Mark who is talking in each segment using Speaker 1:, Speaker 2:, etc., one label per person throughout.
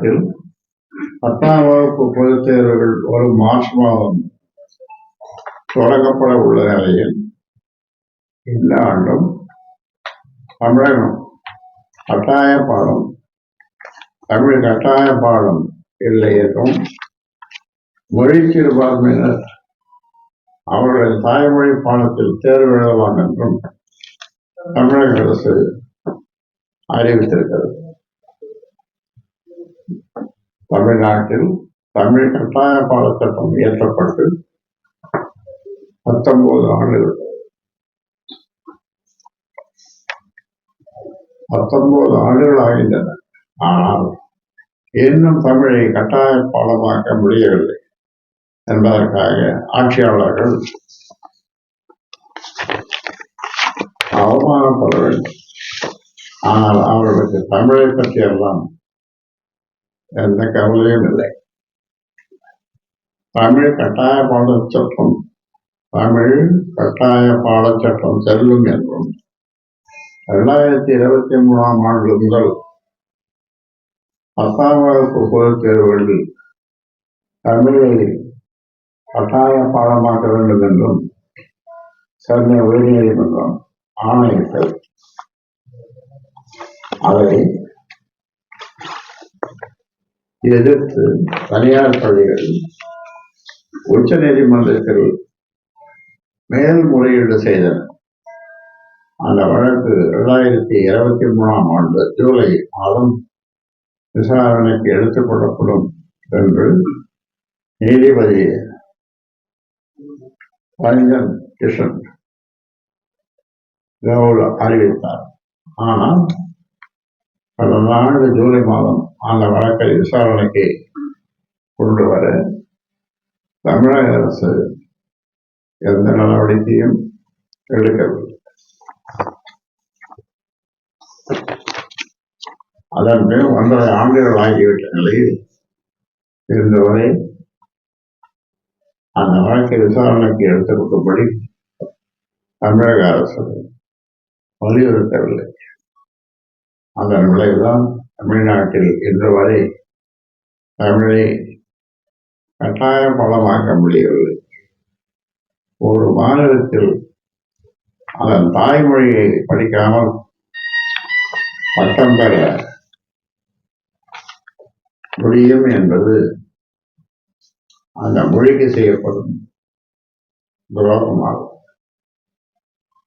Speaker 1: தமிழ்நாட்டில் பத்தாம் வகுப்பு பொதுத் தேர்வுகள் ஒரு மார்ச் மாதம் தொடங்கப்பட உள்ள நிலையில் இந்த ஆண்டும் தமிழகம் கட்டாய பாடம் தமிழ் கட்டாய பாடம் இல்லை என்றும் மொழி சிறுபான்மையினர் அவர்களது தாய்மொழி பாடத்தில் தேர்வு எழுதலாம் என்றும் தமிழக அரசு அறிவித்திருக்கிறது. தமிழ்நாட்டில் தமிழ் கட்டாய பாடத்திட்டம் இயற்றப்பட்டு பத்தொன்பது ஆண்டுகள். பத்தொன்பது ஆண்டுகள் ஆகின்றன. ஆனால் இன்னும் தமிழை கட்டாய பாடமாக்க முடியவில்லை என்பதற்காக ஆட்சியாளர்கள் அவமானப்பட வேண்டும். ஆனால் அவர்களுக்கு தமிழை பற்றியெல்லாம் எந்த கவலையும் இல்லை தமிழ் கட்டாய பாடச்சட்டம் தமிழ் கட்டாய பாடச்சட்டம் செல்லும் என்றும் இரண்டாயிரத்தி இருபத்தி மூணாம் ஆண்டு முதல் பத்தாம் வகுப்பு பொதுத் தேர்வுகளில் தமிழை கட்டாய பாடமாக்க வேண்டும் என்றும் சென்னை உயர்நீதிமன்றம் ஆணையிட்டது அதை எதிர்த்து தனியார் பள்ளிகள் உச்ச நீதிமன்றத்தில் மேல்முறையீடு செய்தன. அந்த வழக்கு இரண்டாயிரத்தி இருபத்தி மூணாம் ஆண்டு ஜூலை மாதம் விசாரணைக்கு எடுத்துக் கொள்ளப்படும் என்று நீதிபதி ரஞ்சன் கிஷன் கவுல் அறிவித்தார். ஆனால் கடந்த ஆண்டு ஜூலை மாதம் அந்த வழக்கை விசாரணைக்கு கொண்டு வர தமிழக அரசு எந்த நடவடிக்கையும் எடுக்கவில்லை. அதன் மேல் ஒன்றரை ஆண்டுகள் ஆகிவிட்ட நிலையில் இருந்தவரை அந்த வழக்கை விசாரணைக்கு எடுத்துக்கொண்டபடி தமிழக அரசு வலியுறுத்தவில்லை. அந்த விளைவுதான் தமிழ்நாட்டில் இன்று வரை தமிழை கட்டாய பலமாக்க முடியவில்லை. ஒரு மாநிலத்தில் அதன் தாய்மொழியை படிக்காமல் பட்டம் பெற முடியும் என்பது அந்த மொழிக்கு செய்யப்படும் துரோகமாகும்.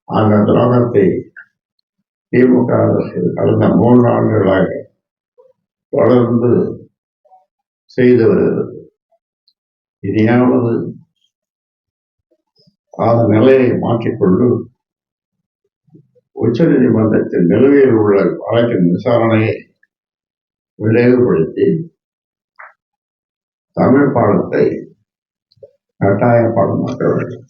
Speaker 1: அந்த துரோகத்தை திமுக அரசு கடந்த மூன்று ஆண்டுகளாக தொடர்ந்து செய்து வருகிறது. இனியாவது அந்த நிலையை மாற்றிக்கொண்டு உச்ச நீதிமன்றத்தில் நிலுவையில் உள்ள வழக்கின் விசாரணையை விரைவுபடுத்தி தமிழ் பாடத்தை கட்டாய பாடமாக்க வேண்டும்